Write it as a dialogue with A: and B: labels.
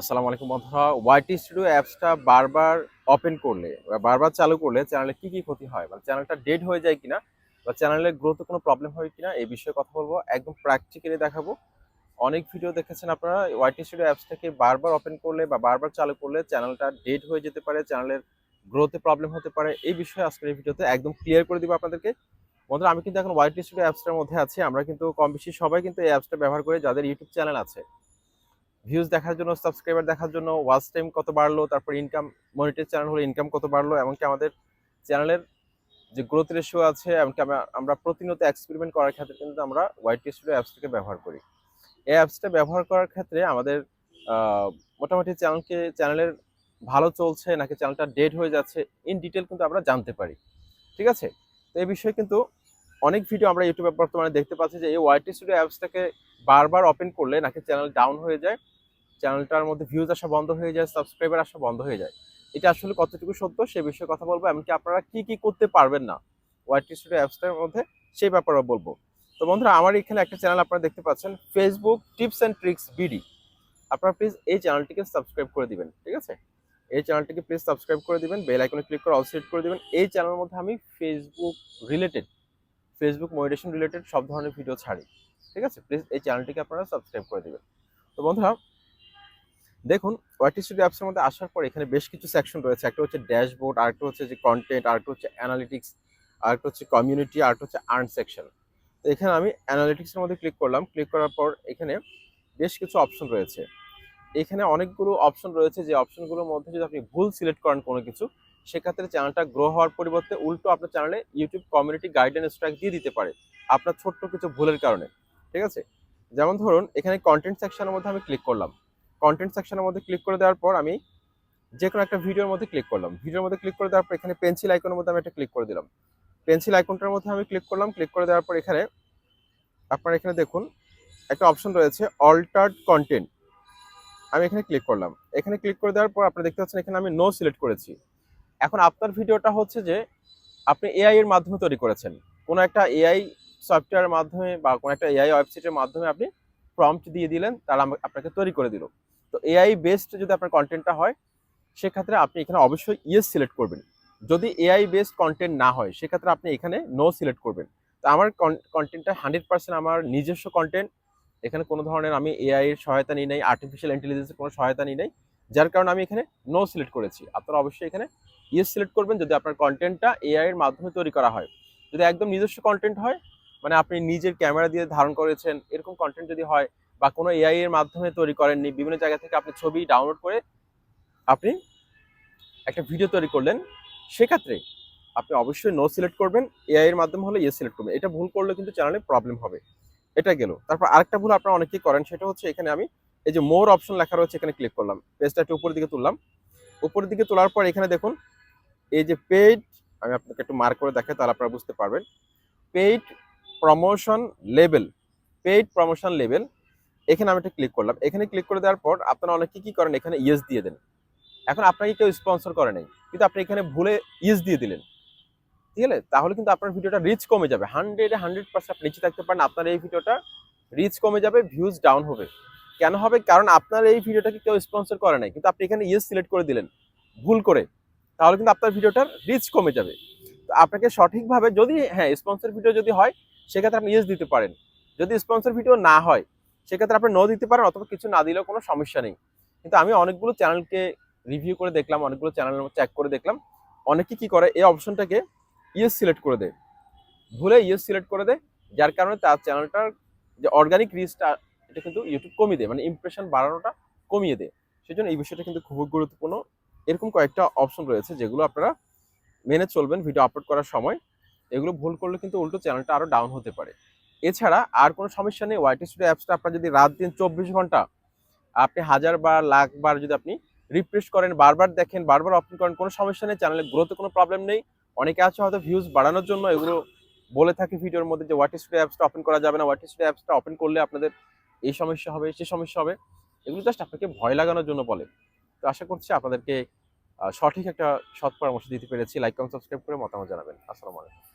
A: আসসালামু আলাইকুম বন্ধুরা। ওয়াইটি স্টুডিও অ্যাপসটা বারবার ওপেন করলে বারবার চালু করলে চ্যানেলে কি কি ক্ষতি হয়? মানে চ্যানেলটা ডেড হয়ে যায় কিনা বা চ্যানেলের গ্রোথে কোনো প্রবলেম হয় কিনা এই বিষয়ে কথা বলব, একদম প্র্যাকটিক্যালি দেখাবো। অনেক ভিডিও দেখেছেন আপনারা ওয়াইটি স্টুডিও অ্যাপসটাকে বারবার ওপেন করলে বা বারবার চালু করলে চ্যানেলটা ডেড হয়ে যেতে পারে চ্যানেলের গ্রোথে প্রবলেম হতে পারে। এই বিষয়ে আজকের এই ভিডিওতে একদম ক্লিয়ার করে দিব আপনাদেরকে। বন্ধুরা, আমি কিন্তু এখন ওয়াইটি স্টুডিও অ্যাপসটার মধ্যে আছি। আমরা কিন্তু কম বেশি সবাই কিন্তু এই অ্যাপসটা ব্যবহার করে যাদের ইউটিউব চ্যানেল আছে ভিউজ দেখার জন্য সাবস্ক্রাইবার দেখার জন্য ওয়াচ টাইম কত বাড়লো, তারপর ইনকাম মনিটাইজ চ্যানেল হলে ইনকাম কত বাড়লো, এমনকি আমাদের চ্যানেলের যে গ্রোথ রেশিও আছে, এমনকি আমরা আমরা প্রতিনিয়ত এক্সপেরিমেন্ট করার ক্ষেত্রে কিন্তু আমরা ওয়াইটি স্টুডিও অ্যাপসটাকে ব্যবহার করি। এই অ্যাপসটা ব্যবহার করার ক্ষেত্রে আমাদের মোটামুটি চ্যানেলকে চ্যানেলের ভালো চলছে, নাকি চ্যানেলটা ডেড হয়ে যাচ্ছে ইন ডিটেল কিন্তু আমরা জানতে পারি। ঠিক আছে? তো এই বিষয়ে কিন্তু অনেক ভিডিও আমরা ইউটিউবে বর্তমানে দেখতে পাচ্ছি যে এই ওয়াইটি স্টুডিও অ্যাপসটাকে বারবার ওপেন করলে নাকি চ্যানেল ডাউন হয়ে যায়। চ্যানেলটার মধ্যে ভিউজ আসা বন্ধ হয়ে যায় সাবস্ক্রাইবার আসা বন্ধ হয়ে যায়। এটা আসলে কতটুকু সত্য সে বিষয়ে কথা বলব, এমনকি আপনারা কি কি করতে পারবেন না ওয়াইটি স্টুডিও অ্যাপসটার মধ্যে সেই ব্যাপারেও বলব। তো বন্ধুরা, আমার এখানে একটা চ্যানেল আপনারা দেখতে পাচ্ছেন Facebook tips and tricks BD আপনারা প্লিজ এই চ্যানেলটিকে সাবস্ক্রাইব করে দিবেন, ঠিক আছে? এই চ্যানেলটিকে প্লিজ সাবস্ক্রাইব করে দিবেন বেল আইকনে ক্লিক করে অল সিলেক্ট করে দিবেন। এই চ্যানেলের মধ্যে আমি Facebook related Facebook motivation related সব ধরনের ভিডিও ছাড়ি, ঠিক আছে? প্লিজ এই চ্যানেলটিকে আপনারা সাবস্ক্রাইব করে দেবেন। তো বন্ধুরা, দেখুন ওয়াইটি স্টুডিও অ্যাপসের মধ্যে আসার পর এখানে বেশ কিছু সেকশন রয়েছে। একটা হচ্ছে ড্যাশবোর্ড আরেকটা হচ্ছে যে কন্টেন্ট আরেকটা হচ্ছে অ্যানালিটিক্স আরেকটা হচ্ছে কমিউনিটি আরেকটা হচ্ছে আর্ন সেকশন তো এখানে আমি অ্যানালিটিক্সের মধ্যে ক্লিক করলাম। ক্লিক করার পর এখানে বেশ কিছু অপশন রয়েছে। এখানে অনেকগুলো অপশন রয়েছে। যে অপশনগুলোর মধ্যে যদি আপনি ভুল সিলেক্ট করেন কোনো কিছু সেক্ষেত্রে চ্যানেলটা গ্রো হওয়ার পরিবর্তে উল্টো আপনার চ্যানেলে ইউটিউব কমিউনিটি গাইডেন্স স্ট্রাইক দিয়ে দিতে পারে আপনার ছোট্ট কিছু ভুলের কারণে, ঠিক আছে? যেমন ধরুন, এখানে কন্টেন্ট সেকশনের মধ্যে আমি ক্লিক করলাম। কন্টেন্ট সেকশনের মধ্যে ক্লিক করে দেওয়ার পর আমি যে কোনো একটা ভিডিওর মধ্যে ক্লিক করলাম। ভিডিওর মধ্যে ক্লিক করে দেওয়ার পর এখানে পেন্সিল আইকনের মধ্যে আমি একটা ক্লিক করে দিলাম। পেন্সিল আইকনটার মধ্যে আমি ক্লিক করলাম। ক্লিক করে দেওয়ার পর এখানে আপনার এখানে দেখুন, একটা অপশন রয়েছে অল্টার্ড কন্টেন্ট আমি এখানে ক্লিক করলাম। এখানে ক্লিক করে দেওয়ার পর আপনি দেখতে পাচ্ছেন এখানে আমি নো সিলেক্ট করেছি। এখন আপনার ভিডিওটা হচ্ছে যে আপনি এআই এর মাধ্যমে তৈরি করেছেন। কোনো একটা এআই সফটওয়্যারের মাধ্যমে বা কোনো একটা এআই ওয়েবসাইটের মাধ্যমে আপনি প্রম্পট দিয়ে দিলেন, তারা আপনাকে তৈরি করে দিল। তো এআই বেসড যদি আপনার কন্টেন্টটা হয়, সেক্ষেত্রে আপনি এখানে অবশ্যই ইয়েস সিলেক্ট করবেন। যদি এআই বেসড কন্টেন্ট না হয়, সেক্ষেত্রে আপনি এখানে নো সিলেক্ট করবেন। তো আমার কন্টেন্টটা হান্ড্রেড পার্সেন্ট আমার নিজস্ব কন্টেন্ট এখানে কোনো ধরনের আমি এআই এর সহায়তা নিই নাই আর্টিফিশিয়াল ইন্টেলিজেন্সের কোনো সহায়তা নিই নাই। যার কারণে আমি এখানে নো সিলেক্ট করেছি। আপনারা অবশ্যই এখানে ইয়েস সিলেক্ট করবেন যদি আপনার কন্টেন্টটা এআই এর মাধ্যমে তৈরি করা হয়। যদি একদম নিজস্ব কন্টেন্ট হয় মানে আপনি নিজের ক্যামেরা দিয়ে ধারণ করেছেন, এরকম কন্টেন্ট যদি হয় বা কোনো এআই এর মাধ্যমে তৈরি করেননি, বিভিন্ন জায়গা থেকে আপনি ছবি ডাউনলোড করে আপনি একটা ভিডিও তৈরি করলেন, সেক্ষেত্রে আপনি অবশ্যই নো সিলেক্ট করবেন এআই এর মাধ্যমে হলে ইয়েস সিলেক্ট করবেন। এটা ভুল করলে কিন্তু চ্যানেলে প্রবলেম হবে। এটা গেল। তারপর আরেকটা ভুল আপনারা অনেকেই করেন, সেটা হচ্ছে এখানে আমি এই যে মোর অপশন লেখা রয়েছে, এখানে ক্লিক করলাম। পেজটা একটু উপরের দিকে তুললাম। উপরের দিকে তোলার পর এখানে দেখুন, এই যে পেইড আমি আপনাকে একটু মার্ক করে দেখাই, তাহলে আপনারা বুঝতে পারবেন। Paid promotion level paid promotion level এখানে আমি একটা ক্লিক করলাম। এখানে ক্লিক করে দেওয়ার পর আপনারা অনেকে কী করেন, এখানে ইয়েস দিয়ে দেন। এখন আপনাকে কেউ স্পন্সর করে নাই, কিন্তু আপনি এখানে ভুলে ইয়েস দিয়ে দিলেন। ঠিক আছে? তাহলে কিন্তু আপনার ভিডিওটা রিচ কমে যাবে। হান্ড্রেডে হান্ড্রেড পার্সেন্ট আপনি নিচে থাকতে পারেন, আপনার এই ভিডিওটা রিচ কমে যাবে ভিউজ ডাউন হবে। কেন হবে? কারণ আপনার এই ভিডিওটাকে কেউ স্পন্সর করে নাই। কিন্তু আপনি এখানে ইয়েস সিলেক্ট করে দিলেন। ভুল করে। তাহলে কিন্তু আপনার ভিডিওটার রিচ কমে যাবে। তো আপনাকে সঠিকভাবে যদি হ্যাঁ স্পন্সর ভিডিও যদি হয়, সেক্ষেত্রে আপনি ইয়েস দিতে পারেন। যদি স্পন্সর ভিডিও না হয়, সেক্ষেত্রে আপনি নো দিতে পারেন অথবা কিছু না দিলেও কোনো সমস্যা নেই। কিন্তু আমি অনেকগুলো চ্যানেলকে রিভিউ করে দেখলাম, অনেকগুলো চ্যানেল চেক করে দেখলাম। অনেকে কি করে, এই অপশনটাকে ইয়েস সিলেক্ট করে দেয়। ভুলে ইয়েস সিলেক্ট করে দেয়। যার কারণে তার চ্যানেলটার যে অর্গানিক রিচটা এটা কিন্তু ইউটিউব কমিয়ে দেয় মানে ইমপ্রেশন বাড়ানোটা কমিয়ে দেয়। সেই জন্য এই বিষয়টা কিন্তু খুবই গুরুত্বপূর্ণ। এরকম কয়েকটা অপশন রয়েছে যেগুলো আপনারা মেনে চলবেন ভিডিও আপলোড করার সময়। এগুলো ভুল করলে কিন্তু উল্টো চ্যানেলটা আরও ডাউন হতে পারে। এছাড়া আর কোনো সমস্যা নেই ওয়াইটি স্টুডিও অ্যাপসটা আপনার যদি রাত দিন চব্বিশ ঘণ্টা আপনি হাজার বার, লাখ বার যদি আপনি রিফ্রেশ করেন, বারবার দেখেন, বারবার ওপেন করেন, কোনো সমস্যা নেই চ্যানেলের গ্রোথে কোনো প্রবলেম নেই। অনেকে আছে হয়তো ভিউজ বাড়ানোর জন্য এগুলো বলে থাকে ভিডিওর মধ্যে যে ওয়াটি স্টুডিও অ্যাপসটা ওপেন করা যাবে না ওয়াটি স্টুডিও অ্যাপসটা ওপেন করলে আপনাদের এই সমস্যা হবে, সে সমস্যা হবে, এগুলো জাস্ট আপনাকে ভয় লাগানোর জন্য বলে। তো আশা করছি আপনাদেরকে সঠিক একটা সৎ পরামর্শ দিতে পেরেছি। লাইক কমেন্ট সাবস্ক্রাইব করে মতামত জানাবেন। আসসালামু আলাইকুম।